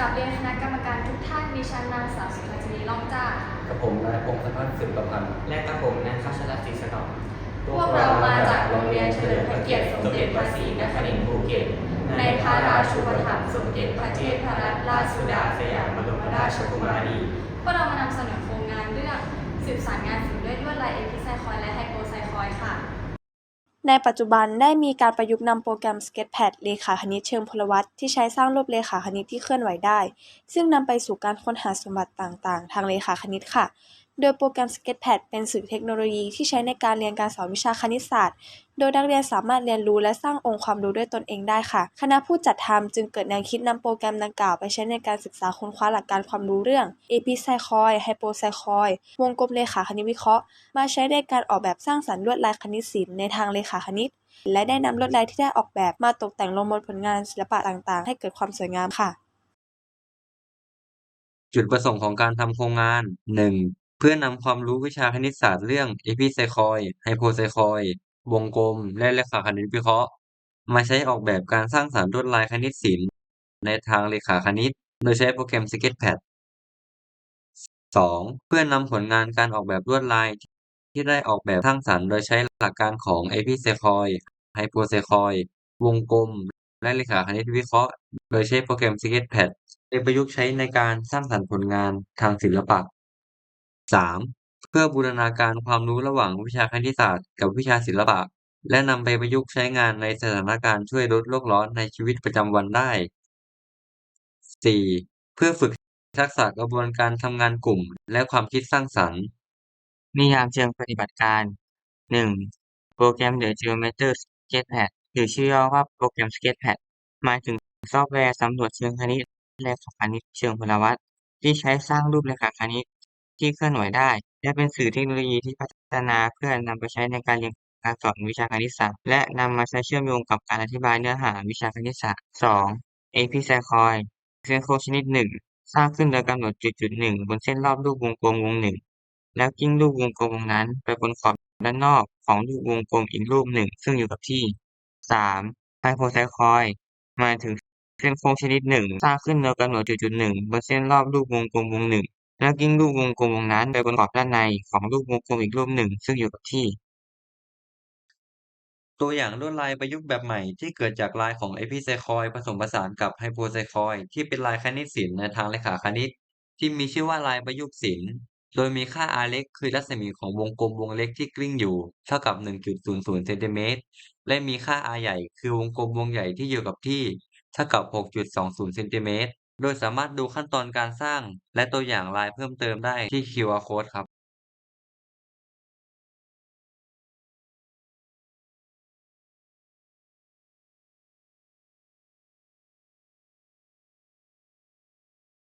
กับเรียนคณะกรรมการทุกท่านดิฉันนางสาวสุภาจินีล่องจ้า กับผมนายพงศพัฒน์สืบประพันธ์และกับผมนายข้าชลัดศรีสนองพวกเรามาจากโรงเรียนเฉลิมพระเกียรติสมเด็จพระศรีนครินทร์ภูเก็ต ในพระราชูปถัมภ์สมเด็จพระเทพรัตนราชสุดาสยามบรมราชกุมารีพวกเรามานำเสนอโครงงานเรื่องสืบสารงานศิลป์ด้วยลวดลายเอพิไซคอยและไฮโปไซคอยค่ะ ในปัจจุบันได้มีการประยุกต์นำโปรแกรม Sketchpad เลขาคณิตเชิงพลวัตที่ใช้สร้างรูปเลขาคณิตที่เคลื่อนไหวได้ ซึ่งนำไปสู่การค้นหาสมบัติต่าง ๆ ทางเลขาคณิตค่ะ โดยโปรแกรม Sketchpad เป็นสื่อเทคโนโลยีที่ใช้ในการเรียนการสอนวิชาคณิตศาสตร์ โดยนักเรียนสามารถเรียนรู้และสร้างองค์ความรู้ด้วยตนเองได้ค่ะ คณะผู้จัดทำจึงเกิดแนวคิดนำโปรแกรมดังกล่าวไปใช้ในการศึกษาค้นคว้าหลักการความรู้เรื่อง AP p s y c h o i Hypo p s y c h o i วงกลมเลขาคณิตวิเคราะห์ มาใช้ในการออกแบบสร้างสรรค์ลวดลายคณิตศิลป์ในทางเลขาคณิต และได้นำลวดลายที่ได้ออกแบบมาตกแต่งลงบนผลงานศิลปะต่างๆ ให้เกิดความสวยงามค่ะจุดประสงค์ของการทำโครงงาน 1. เพื่อนำความรู้วิชาคณิตศาสตร์เรื่อง เอพิไซคอยไฮโพไซคอยวงกลม และเลขาคณิตวิเคราะห์ มาใช้ออกแบบการสร้างสรรค์ลวดลายคณิตศิลป์ในทางเลขาคณิต โดยใช้โปรแกรม Sketchpad 2. เพื่อนำผลงานการออกแบบลวดลายที่ได้ออกแบบสร้างสรรค์โดยใช้หลักการของ เอพิไซคอยไฮโพไซคอยวงกลม และเลขาคณิตวิเคราะห์ โดยใช้โปรแกรม Sketchpad ไปประยุกต์ใช้ในการสร้างสรรค์ผลงานทางศิลปะ 3. เพื่อบูรณาการความรู้ระหว่างวิชาคณิตศาสตร์กับวิชาศิลปะ และนำไปประยุกต์ใช้งานในสถานการณ์ช่วยลดโลกร้อนในชีวิตประจำวันได้ 4. เพื่อฝึกทักษะกระบวนการทำงานกลุ่ม และความคิดสร้างสรรค์ นิยามเชิงปฏิบัติการ 1. โปรแกรม The Geometer Sketchpad หรือชื่อย่อว่าโปรแกรม Sketchpad หมายถึงซอฟต์แวร์สำรวจเชิงคณิตและคณิตเชิงพลวัตที่ใช้สร้างรูปเลขาคณิต ที่เคลื่อนไหวได้ และเป็นสื่อเทคโนโลยีที่พัฒนาเพื่อนำไปใช้ในการเรียนการสอนวิชาคณิตศาสตร์และนำมาใช้เชื่อมโยงกับการอธิบายเนื้อหาวิชาคณิตศาสตร์ 2. AP p s y c h o i เส้นโค้งชนิดหนึ่งสร้างขึ้นโดยกำหนดจุดจุดหนึ่งบนเส้นรอบรูปวงกลมวงหนึ่งแล้วกิ้งรูปวงกลมวงนั้น ไปบนขอบด้านนอกของรูปวงกลมอีกรูปหนึ่ง ซึ่งอยู่กับที่ 3. ไฮโพไซคอยหมายถึงเส้นโค้งชนิดหนึ่งสร้างขึ้นโดยกำหนดจุดจุดหนึ่งบนเส้นรอบรูปวงกลมวงหนึ่ง แล้วกิ้งรูปวงกลมวงนั้นไปบนขอบด้านในของรูปวงกลมอีกรูปหนึ่งซึ่งอยู่กับที่ ตัวอย่างลวดลายประยุกต์แบบใหม่ที่เกิดจากลายของเอพิไซคอยผสมผสานกับไฮโพไซคอยที่เป็นลายคณิตศิลป์ในทางเลขาคณิต ที่มีชื่อว่าลายประยุกต์ศิลป์โดยมีค่า r เล็กคือรัศมีของวงกลมวงเล็กที่กลิ้งอยู่ เท่ากับ 1.00เซนติเมตรและมีค่า r ใหญ่คือวงกลมวงใหญ่ที่อยู่กับที่ เท่ากับ 6.20เซนติเมตร โดยสามารถดูขั้นตอนการสร้าง และตัวอย่างลายเพิ่มเติมได้ที่ QR Code ครับ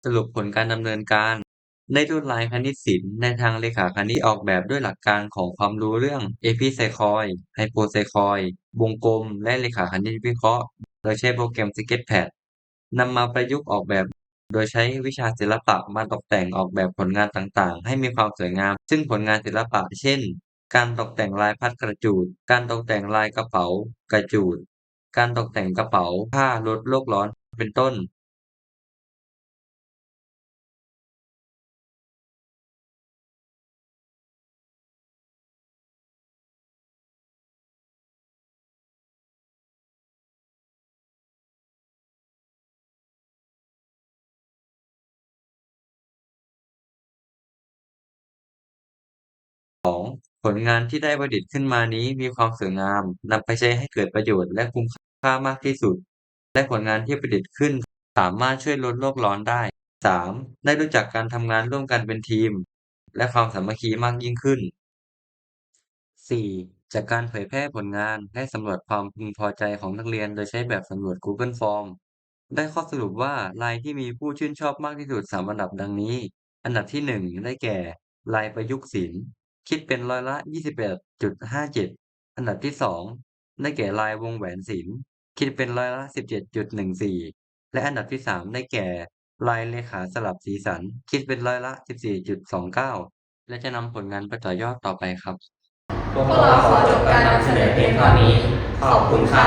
สรุปผลการดำเนินการ ได้ลวดลายคณิตศิลป์ในทางเลขาคณิตออกแบบด้วยหลักการของความรู้เรื่องเอพิไซคอยไฮโปไซคอยวงกลม และเลขาคณิตวิเคราะห์ โดยใช้โปรแกรม Sketchpad นำมาประยุกต์ออกแบบ โดยใช้วิชาศิลปะมาตกแต่งออกแบบผลงานต่าง ๆ ให้มีความสวยงาม ซึ่งผลงานศิลปะ เช่น การตกแต่งลายพัดกระจูด การตกแต่งลายกระเป๋า กระจูด การตกแต่งกระเป๋าผ้าลดโลกร้อน เป็นต้น ผลงานที่ได้ประดิษฐ์ขึ้นมานี้มีความสวยงาม นำไปใช้ให้เกิดประโยชน์และคุ้มค่ามากที่สุด และผลงานที่ประดิษฐ์ขึ้น สามารถช่วยลดโลกร้อนได้ 3. ได้รู้จักการทำงานร่วมกันเป็นทีม และความสามัคคีมากยิ่งขึ้น 4. จากการเผยแพร่ผลงานและสำรวจความพึงพอใจของนักเรียนโดยใช้แบบสำรวจ Google Form ได้ข้อสรุปว่าลายที่มีผู้ชื่นชอบมากที่สุด3อันดับดังนี้ อันดับที่ 1 ได้แก่ ลายประยุกต์ศิลป์ คิดเป็นร้อยละ28.57อันดับที่2ได้แก่ลายวงแหวนศิลป์คิดเป็นร้อยละ17.14และอันดับที่3ได้แก่ลายเลขาสลับสีสัน คิดเป็นร้อยละ14.29และจะนำผลงานไปต่อยอดต่อไปครับพวกเราขอจบการนำเสนอเพียงเท่านี้ ขอบคุณค่ะ